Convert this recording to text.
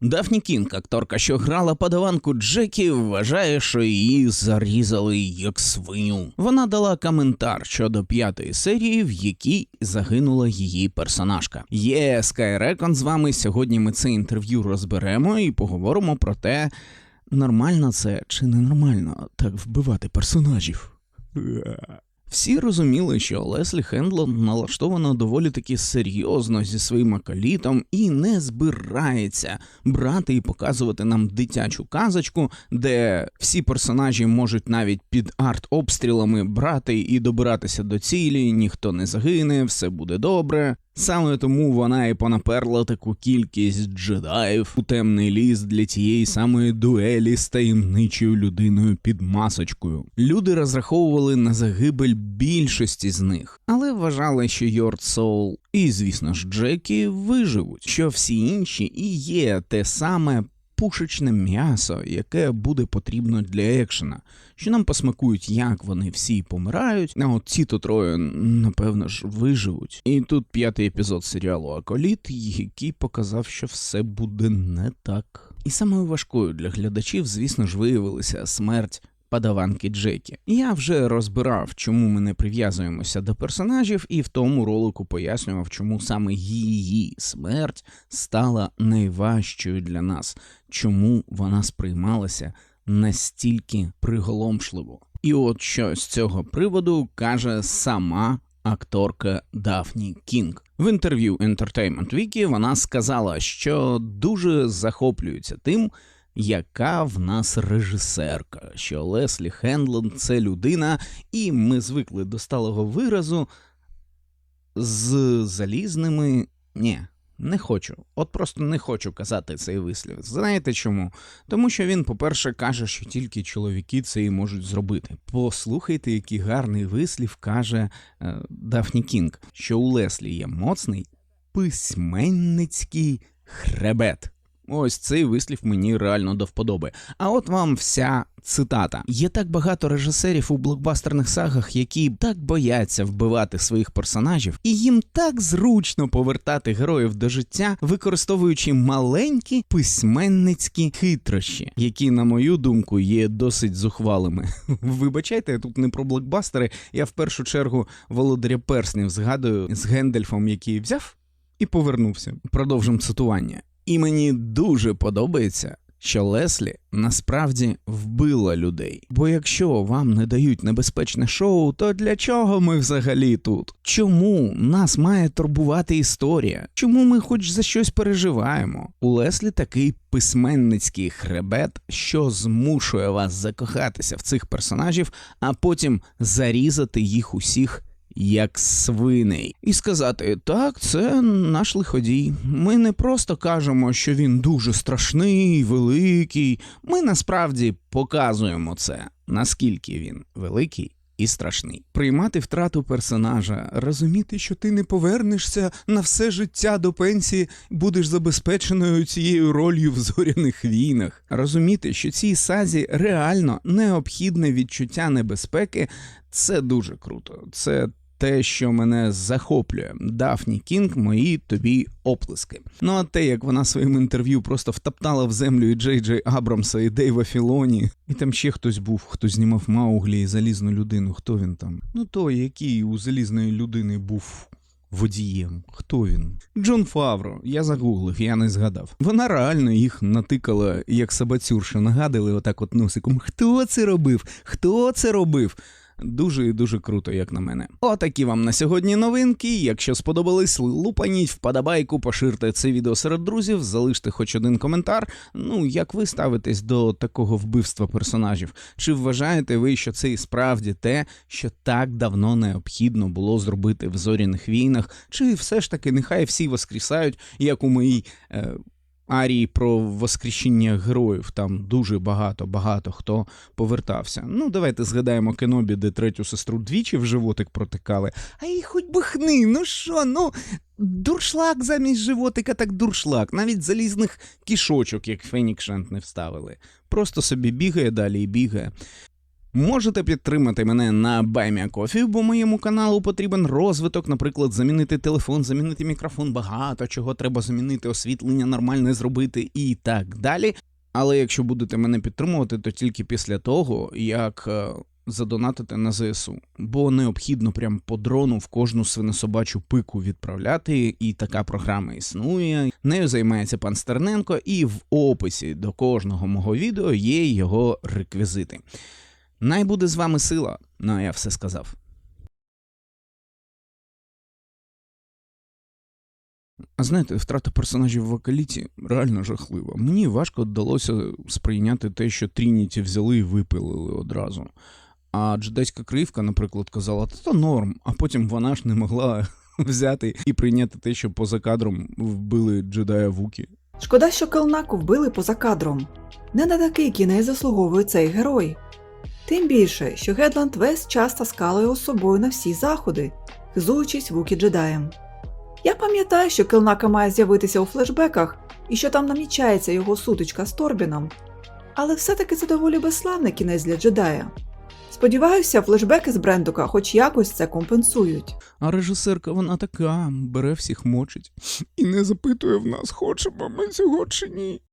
Дафні Кінг, акторка, що грала подаванку Джекі, вважає, що її зарізали як свиню. Вона дала коментар щодо п'ятої серії, в якій загинула її персонажка. Є Скайрекон з вами. Сьогодні ми це інтерв'ю розберемо і поговоримо про те, нормально це чи ненормально так вбивати персонажів. Всі розуміли, що Леслі Хендлон налаштована доволі таки серйозно зі своїм акалітом і не збирається брати і показувати нам дитячу казочку, де всі персонажі можуть навіть під арт-обстрілами брати і добиратися до цілі, ніхто не загине, все буде добре. Саме тому вона і понаперла таку кількість джедаїв у темний ліс для тієї самої дуелі з таємничою людиною під масочкою. Люди розраховували на загибель більшості з них, але вважали, що Йорд Соул і, звісно ж, Джекі виживуть, що всі інші і є те саме. Пушечне м'ясо, яке буде потрібно для екшена, що нам посмакують, як вони всі помирають, а от ці то троє, напевно ж, виживуть. І тут п'ятий епізод серіалу Аколіт, який показав, що все буде не так. І самою важкою для глядачів, звісно ж, виявилася смерть. Падаванки Джекі. Я вже розбирав, чому ми не прив'язуємося до персонажів, і в тому ролику пояснював, чому саме її смерть стала найважчою для нас, чому вона сприймалася настільки приголомшливо. І от що з цього приводу каже сама акторка Дафні Кінг. В інтерв'ю Entertainment Weekly вона сказала, що дуже захоплюється тим, яка в нас режисерка, що Леслі Хендлон це людина, і ми звикли до сталого виразу з залізними. Ні, не хочу. От просто не хочу казати цей вислів. Знаєте чому? Тому що він, по-перше, каже, що тільки чоловіки це і можуть зробити. Послухайте, який гарний вислів каже е, Дафні Кінг, що у Леслі є моцний письменницький хребет. Ось цей вислів мені реально до вподоби. А от вам вся цитата. Є так багато режисерів у блокбастерних сагах, які так бояться вбивати своїх персонажів, і їм так зручно повертати героїв до життя, використовуючи маленькі письменницькі хитрощі, які, на мою думку, є досить зухвалими. Вибачайте, я тут не про блокбастери. Я в першу чергу володаря перснів згадую з Гендельфом, який взяв і повернувся. Продовжимо цитування. І мені дуже подобається, що Леслі насправді вбила людей. Бо якщо вам не дають небезпечне шоу, то для чого ми взагалі тут? Чому нас має турбувати історія? Чому ми хоч за щось переживаємо? У Леслі такий письменницький хребет, що змушує вас закохатися в цих персонажів, а потім зарізати їх усіх як свиней, і сказати: так, це наш лиходій. Ми не просто кажемо, що він дуже страшний, великий. Ми насправді показуємо це, наскільки він великий. І страшний приймати втрату персонажа, розуміти, що ти не повернешся на все життя до пенсії, будеш забезпеченою цією ролью в зоряних війнах. Розуміти, що цій сазі реально необхідне відчуття небезпеки, це дуже круто. Це те, що мене захоплює. Дафні Кінг, мої тобі оплески. Ну а те, як вона своїм інтерв'ю просто втоптала в землю і Джей Джей Абрамса, і Дейва Філоні, і там ще хтось був, хто знімав Мауглі і залізну людину. Хто він там? Ну той, який у залізної людини був. Водієм, хто він? Джон Фавро. Я загуглив, я не згадав. Вона реально їх натикала, як собацюрша, нагадали отак от носиком. Хто це робив? Хто це робив? Дуже і дуже круто, як на мене. Отакі вам на сьогодні новинки. Якщо сподобались, лупаніть вподобайку, поширте це відео серед друзів, залиште хоч один коментар. Ну, як ви ставитесь до такого вбивства персонажів? Чи вважаєте ви, що це і справді те, що так давно необхідно було зробити в зоряних війнах? Чи все ж таки нехай всі воскрісають, як у моїй. Е арії про воскресіння героїв. Там дуже багато, багато хто повертався. Ну, давайте згадаємо Кенобі, де третю сестру двічі в животик протикали. А їй хоч би хни, ну що, ну. Дуршлак замість животика, так дуршлак. Навіть залізних кішочок, як Фенікшент, не вставили. Просто собі бігає далі і бігає. Можете підтримати мене на BuyMeACoffee, бо моєму каналу потрібен розвиток, наприклад, замінити телефон, замінити мікрофон, багато чого треба замінити, освітлення нормальне зробити і так далі. Але якщо будете мене підтримувати, то тільки після того, як е, задонатите на ЗСУ. Бо необхідно прям по дрону в кожну свинособачу пику відправляти, і така програма існує. Нею займається пан Стерненко, і в описі до кожного мого відео є його реквізити. Най буде з вами сила. Ну, я все сказав. А знаєте, втрата персонажів в Акаліті реально жахлива. Мені важко вдалося сприйняти те, що Трініті взяли і випилили одразу. А джедайська кривка, наприклад, казала, та то норм, а потім вона ж не могла взяти і прийняти те, що поза кадром вбили джедая Вукі. Шкода, що Келнаку вбили поза кадром. Не на такий кінець заслуговує цей герой. Тим більше, що Гедланд весь час таскала його собою на всі заходи, хизуючись Вукі джедаєм. Я пам'ятаю, що Келнака має з'явитися у флешбеках і що там намічається його сутичка з Торбіном. Але все-таки це доволі безславний кінець для джедая. Сподіваюся, флешбеки з Брендука хоч якось це компенсують. А режисерка вона така, бере всіх мочить і не запитує в нас, хочемо ми цього чи ні.